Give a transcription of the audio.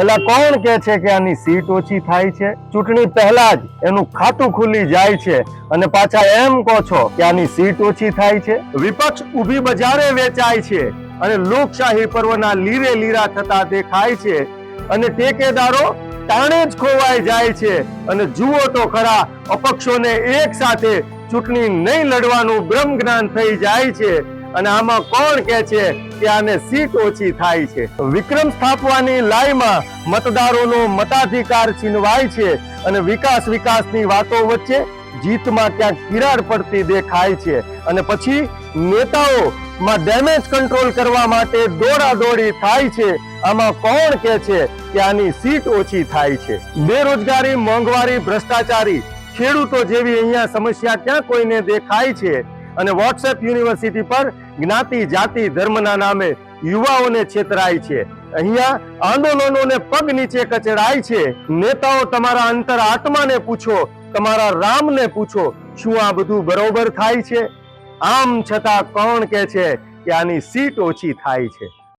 એટલે કોણ કે છે કે આની સીટ ઓછી થાય છે? ચૂંટણી પહેલા જ એનું ખાતું ખુલી જાય છે. અને પાછા એમ કહો છો કે આની સીટ ઓછી થાય છે? વિપક્ષ ઊભી બજારે વેચાય છે અને લોકશાહી પર્વના લીરે લીરા થતા દેખાય છે. અને ટેકેદારો તાણે જ ખોવાઈ જાય છે. અને જુઓ તો ખરા, અપક્ષોને એક સાથે ચૂંટણી નહીં લડવાનું બ્રહ્મ જ્ઞાન થઈ જાય છે. અને આમાં કોણ કે છે કે આને સીટ ઓછી થાય છે? વિક્રમ સ્થાપવાની લાઈમાં મતદારોનો મતાધિકાર છીનવાય છે અને વિકાસ વિકાસની વાતો વચ્ચે જીતમાં ક્યાંક તિરાડ પડતી દેખાય છે. અને પછી નેતાઓમાં ડેમેજ કંટ્રોલ કરવા માટે દોડાદોડી થાય છે. આમાં કોણ કે છે કે આની સીટ ઓછી થાય છે? બેરોજગારી, મોંઘવારી, ભ્રષ્ટાચારી, ખેડૂતો જેવી અહીંયા સમસ્યા ક્યાં કોઈને દેખાય છે? અને વોટ્સએપ યુનિવર્સિટી પર જ્ઞાતિ, જાતિ, ધર્મના નામે યુવાઓને છેતરાય છે. અહીંયા આંદોલનોને પગ નીચે કચડાય છે. નેતાઓ તમારા અંતર આત્માને પૂછો, તમારા રામને પૂછો, શું આ બધું બરોબર થાય છે? આમ છતાં કોણ કે છે કે આની સીટ ઓછી થાય છે?